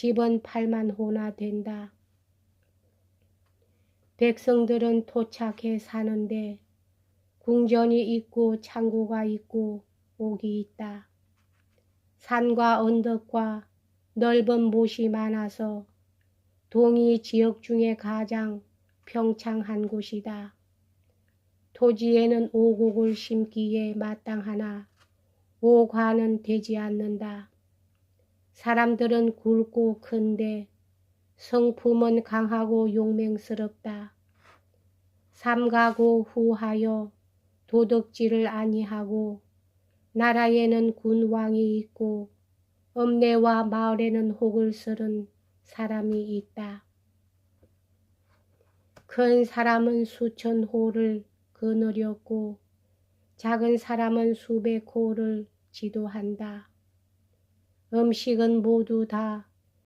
집은 팔만 호나 된다. 백성들은 토착해 사는데 궁전이 있고 창고가 있고 옥이 있다. 산과 언덕과 넓은 못이 많아서 동이 지역 중에 가장 평창한 곳이다. 토지에는 오곡을 심기에 마땅하나 오과는 되지 않는다. 사람들은 굵고 큰데 성품은 강하고 용맹스럽다. 삼가고 후하여 도덕질을 아니하고 나라에는 군왕이 있고 읍내와 마을에는 혹을 쓰는 사람이 있다. 큰 사람은 수천 호를 거느렸고 작은 사람은 수백 호를 지도한다. 음식은 모두 다